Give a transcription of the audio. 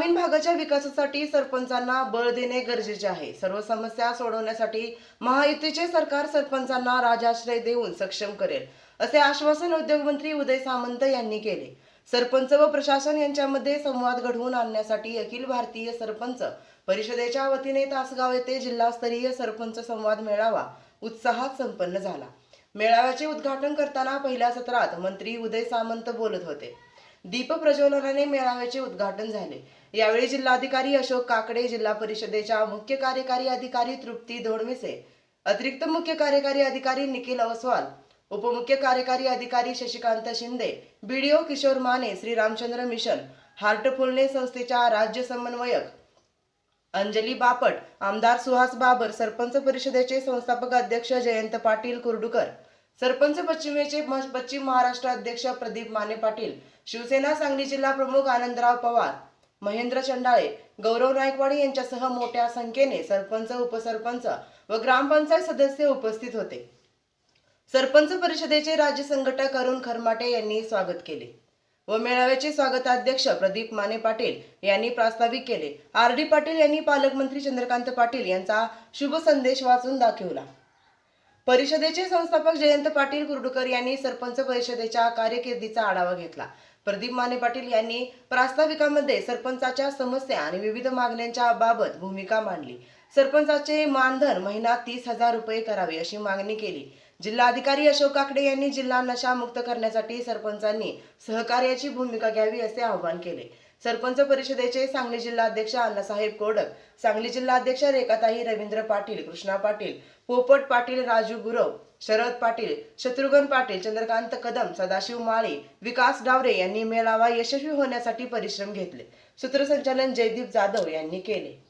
ग्रामीण भागाच्या विकासासाठी सरपंचांना बळ देणे गरजेचे आहे. सर्व समस्या सोडवण्यासाठी महायुतीचे सरकार सरपंचांना राजाश्रय देऊन सक्षम करेल असे आश्वासन उद्योगमंत्री उदय सामंत यांनी केले. सरपंच व प्रशासन यांच्यामध्ये संवाद घडवून आणण्यासाठी अखिल भारतीय सरपंच परिषदेच्या वतीने तासगाव येथे जिल्हास्तरीय सरपंच संवाद मेळावा उत्साहात संपन्न झाला. मेळाव्याचे उद्घाटन करताना पहिल्या सत्रात मंत्री उदय सामंत बोलत होते. दीप प्रज्वलनाने मेळाव्याचे उद्घाटन झाले. यावेळी जिल्हाधिकारी अशोक काकडे जिल्हा परिषदेच्या मुख्य कार्यकारी अधिकारी तृप्ती धोडमिसे अतिरिक्त मुख्य कार्यकारी अधिकारी निखिल ओसवाल उपमुख्य कार्यकारी अधिकारी Shashikant Shinde BDO Kishor Mane Shri Ramchandra mission heartfulness संस्थेच्या राज्य समन्वयक अंजली बापट आमदार सुहास बाबर सरपंच परिषदेचे संस्थापक अध्यक्ष जयंत पाटील कुर्डुकर सरपंच पश्चिमेचे पश्चिम महाराष्ट्र अध्यक्ष प्रदीप माने पाटील शिवसेना सांगली जिल्हा प्रमुख आनंदराव पवार महेंद्र चंडाळे गौरव नायकवाडी यांच्यासह मोठ्या संख्येने सरपंच उपसरपंच व ग्रामपंचायत सदस्य उपस्थित होते. सरपंच परिषदेचे राज्य संघटक अरुण खरमाटे यांनी स्वागत केले व मेळाव्याचे स्वागताध्यक्ष प्रदीप माने पाटील यांनी प्रास्ताविक केले. आर डी पाटील यांनी पालकमंत्री चंद्रकांत पाटील यांचा शुभ संदेश वाचून दाखवला. परिषदेचे संस्थापक जयंत पाटील कुर्डुकर यांनी सरपंच परिषदेच्या कार्यकिर्दीचा आढावा घेतला. प्रदीप माने पाटील यांनी प्रास्ताविकामध्ये सरपंचाच्या समस्या आणि विविध मागण्यांच्या बाबत भूमिका मांडली. सरपंचाचे मानधन महिना तीस हजार रुपये करावे अशी मागणी केली. जिल्हाधिकारी अशोक काकडे यांनी जिल्हा नशामुक्त करण्यासाठी सरपंचांनी सहकार्याची भूमिका घ्यावी असे आवाहन केले. सरपंच परिषदेचे सांगली जिल्हा अध्यक्ष अण्णासाहेब कोडक सांगली जिल्हा अध्यक्ष रेखाताई रवींद्र पाटील कृष्णा पाटील पोपट पाटील राजू गुरव शरद पाटील शत्रुघ्न पाटील चंद्रकांत कदम सदाशिव माळी विकास डावरे यांनी मेळावा यशस्वी होण्यासाठी परिश्रम घेतले. सूत्रसंचालन जयदीप जाधव यांनी केले.